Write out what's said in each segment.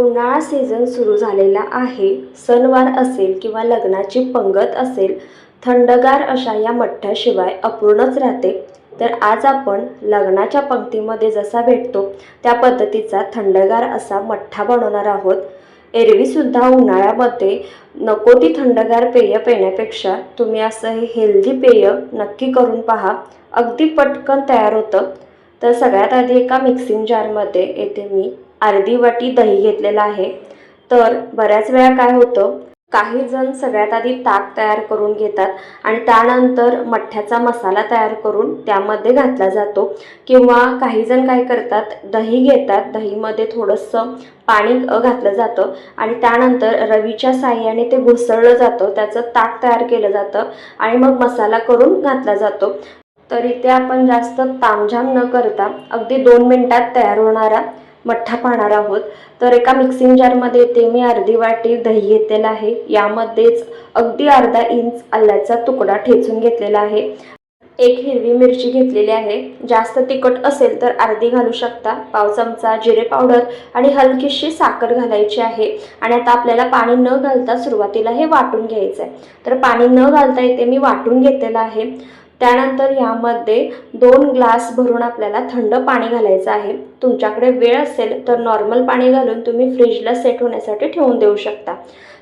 उन्हाळा सीझन सुरू झालेला आहे. सणवार असेल किंवा लग्नाची पंगत असेल थंडगार अशा या मठ्ठ्याशिवाय अपूर्णच राहते. तर आज आपण लग्नाच्या पंक्तीमध्ये जसा भेटतो त्या पद्धतीचा थंडगार असा मठ्ठा बनवणार आहोत. एरवीसुद्धा उन्हाळ्यामध्ये नको ती थंडगार पेय पिण्यापेक्षा तुम्ही असं हे हेल्दी पेय नक्की करून पहा. अगदी पटकन तयार होतं. तर सगळ्यात आधी एका मिक्सिंग जारमध्ये येथे मी अर्धी वाटी दही घेतलेलं आहे. तर बऱ्याच वेळा काय होतं काही जण सगळ्यात आधी ताक तयार करून घेतात आणि त्यानंतर मठ्ठ्याचा मसाला तयार करून त्यामध्ये घातला जातो. किंवा काही जण काय करतात दही घेतात. दहीमध्ये थोडंसं पाणी घातलं जातं आणि त्यानंतर रवीच्या साह्याने ते घुसळलं जातं. त्याचं ताक तयार केलं जातं आणि मग मसाला करून घातला जातो. तर इथे आपण जास्त तामझाम न करता अगदी दोन मिनिटात तयार होणारा मठ्ठा पाहणार आहोत. तर एका मिक्सिंग जारमध्ये ते मी अर्धी वाटी दही घेतलेलं आहे. यामध्येच अगदी अर्धा इंच आल्याचा तुकडा ठेचून घेतलेला आहे. एक हिरवी मिरची घेतलेली आहे. जास्त तिखट असेल तर अर्धी घालू शकता. पाव चमचा जिरे पावडर आणि हलकीशी साखर घालायची आहे. आणि आता आपल्याला पाणी न घालता सुरुवातीला हे वाटून घ्यायचं आहे तर पाणी न घालता इथे मी वाटून घेतलेलं आहे. त्यानंतर यामध्ये दोन ग्लास भरून आपल्याला थंड पाणी घालायचं आहे. तुमच्याकडे वेळ असेल तर नॉर्मल पाणी घालून तुम्ही फ्रीजला सेट होण्यासाठी ठेवून देऊ शकता.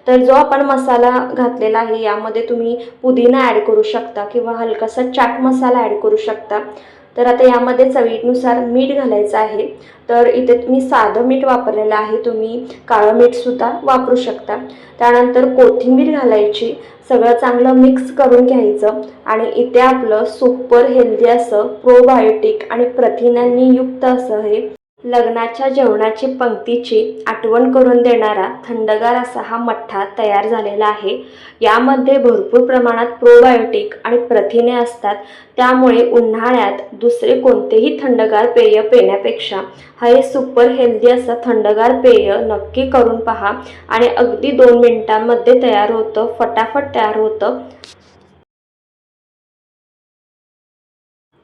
तर जो आपण मसाला घातलेला आहे यामध्ये तुम्ही पुदिना ॲड करू शकता किंवा हलकासा चाट मसाला ॲड करू शकता. तर आता यामध्ये चवीनुसार मीठ घालायचं आहे. तर इथे मी साधं मीठ वापरलेलं आहे. तुम्ही काळं मीठसुद्धा वापरू शकता. त्यानंतर कोथिंबीर घालायची. सगळं चांगलं मिक्स करून घ्यायचं. आणि इथे आपलं सुपर हेल्दी असं प्रोबायोटिक आणि प्रथिनांनी युक्त असं हे लग्नाच्या जेवणाची पंक्तीची आठवण करून देणारा थंडगार असा हा मठ्ठा तयार झालेला आहे. यामध्ये भरपूर प्रमाणात प्रोबायोटिक आणि प्रथिने असतात. त्यामुळे उन्हाळ्यात दुसरे कोणतेही थंडगार पेय पिण्यापेक्षा हा हे सुपर हेल्दी असं थंडगार पेय नक्की करून पहा. आणि अगदी दोन मिनिटांमध्ये तयार होतं फटाफट तयार होतं.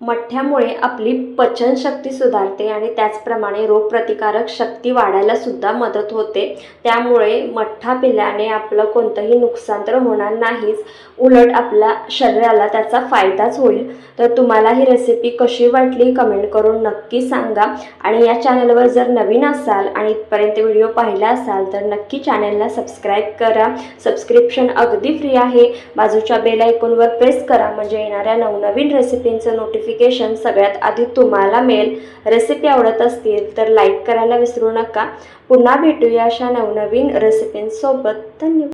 मठ्ठ्यामुळे आपली पचनशक्ती सुधारते आणि त्याचप्रमाणे रोगप्रतिकारक शक्ती वाढायला सुद्धा मदत होते. त्यामुळे मठ्ठा पिल्याने आपलं कोणतंही नुकसान तर होणार नाहीच. उलट आपल्या शरीराला त्याचा फायदाच होईल. तर तुम्हाला ही रेसिपी कशी वाटली कमेंट करून नक्की सांगा. आणि या चॅनलवर जर नवीन असाल आणि इथपर्यंत व्हिडिओ पाहिला असाल तर नक्की चॅनलला सबस्क्राईब करा. सबस्क्रिप्शन अगदी फ्री आहे. बाजूच्या बेल आयकॉनवर प्रेस करा. म्हणजे येणाऱ्या नवनवीन रेसिपींचं नोटिफिकेशन सगळ्यात आधी तुम्हाला मिळेल रेसिपी आवडत असतील तर लाईक करायला विसरू नका. पुन्हा भेटूया अशा नवनवीन रेसिपींसोबत धन्यवाद.